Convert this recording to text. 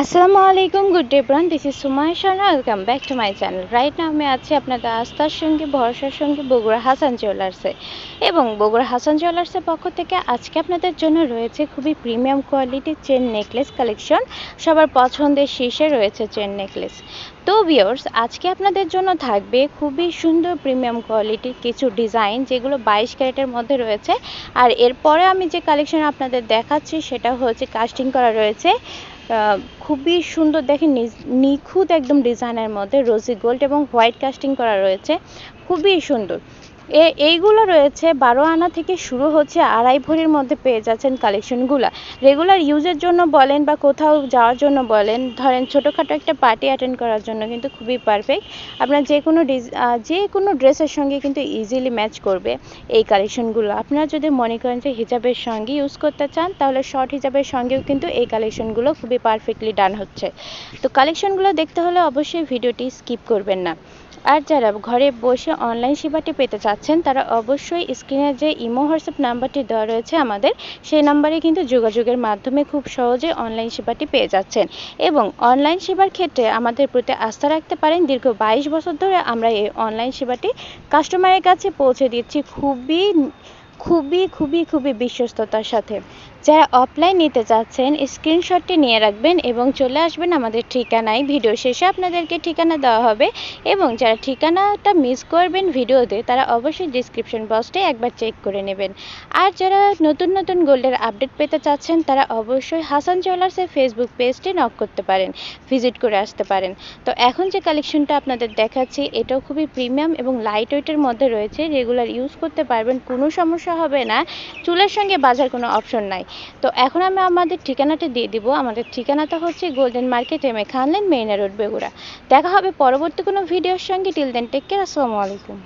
আসসালামু আলাইকুম good day bran this is Sumai Sharma welcome back to my channel right না আমি আছি আপনাদের আস্থার সঙ্গে, ভরসার সঙ্গে বগুড়া হাসান জুয়েলার্সে এবং বগুড়া হাসান জুয়েলার্সের পক্ষ থেকে আজকে আপনাদের জন্য রয়েছে খুবই প্রিমিয়াম কোয়ালিটির চেন নেকলেস কালেকশন সবার পছন্দের শীর্ষে রয়েছে চেন নেকলেস তো ভিওর্স আজকে আপনাদের জন্য থাকবে খুবই সুন্দর প্রিমিয়াম কোয়ালিটির কিছু ডিজাইন যেগুলো বাইশ ক্যারেটের মধ্যে রয়েছে। আর এরপরে আমি যে কালেকশন আপনাদের দেখাচ্ছি, সেটা হচ্ছে কাস্টিং করা রয়েছে। খুবই সুন্দর দেখেন নিখুঁত একদম ডিজাইনের মধ্যে রোজি গোল্ড এবং হোয়াইট কাস্টিং করা রয়েছে। খুবই সুন্দর। এ, এইগুলো রয়েছে বারো আনা থেকে শুরু হচ্ছে আড়াই ভরির মধ্যে পেয়ে যাচ্ছেন কালেকশনগুলো রেগুলার ইউজের জন্য বলেন বা কোথাও যাওয়ার জন্য বলেন, ধরেন ছোটোখাটো একটা পার্টি অ্যাটেন্ড করার জন্য কিন্তু খুবই পারফেক্ট আপনার যে কোনো যে কোনো ড্রেসের সঙ্গে কিন্তু ইজিলি ম্যাচ করবে এই কালেকশনগুলো আপনারা যদি মনে করেন যে হিজাবের সঙ্গে ইউজ করতে চান, তাহলে শর্ট হিজাবের সঙ্গেও কিন্তু এই কালেকশনগুলো খুবই পারফেক্টলি ডান হচ্ছে। তো কালেকশনগুলো দেখতে হলে অবশ্যই ভিডিওটি স্কিপ করবেন না। আর যারা ঘরে বসে অনলাইন সেবাটি পেতে চাচ্ছেন, তারা অবশ্যই স্ক্রিনে যে ইমো, হোয়াটসঅ্যাপ নাম্বারটি দেওয়া রয়েছে আমাদের, সেই নাম্বারে কিন্তু যোগাযোগের মাধ্যমে খুব সহজে অনলাইন সেবাটি পেয়ে যাচ্ছেন। এবং অনলাইন সেবার ক্ষেত্রে আমাদের প্রতি আস্থা রাখতে পারেন, দীর্ঘ বাইশ বছর ধরে আমরা এই অনলাইন সেবাটি কাস্টমারের কাছে পৌঁছে দিচ্ছি খুবই খুবই খুবই খুবই বিশ্বস্ততার সাথে। যারা অফলাইন নিতে চাচ্ছেন স্ক্রিনশটটি নিয়ে রাখবেন এবং চলে আসবেন আমাদের ঠিকানায়। ভিডিও শেষে আপনাদেরকে ঠিকানা দেওয়া হবে এবং যারা ঠিকানাটা মিস করবেন ভিডিওতে, তারা অবশ্যই ডিসক্রিপশন বক্সটা একবার চেক করে নেবেন। আর যারা নতুন নতুন গোল্ডের আপডেট পেতে চাচ্ছেন, তারা অবশ্যই হাসান জুয়েলার্সের ফেসবুক পেজটি নক করতে পারেন ভিজিট করে আসতে পারেন। তো এখন যে কালেকশনটা আপনাদের দেখাচ্ছি, এটাও খুবই প্রিমিয়াম এবং লাইট ওয়েটের মধ্যে রয়েছে। রেগুলার ইউজ করতে পারবেন, কোনো সমস্যা হবে না। চুলের সঙ্গে বাজার কোনো অপশন নাই। তো এখন আমি আমাদের ঠিকানাটা দিয়ে দিব। আমাদের ঠিকানাটা হচ্ছে গোল্ডেন মার্কেট এম এ খানলেন মেইন রোড বেগুড়া দেখা হবে পরবর্তী কোনো ভিডিওর সঙ্গে। টিল দেন টেক কেয়ার আসসালামু আলাইকুম।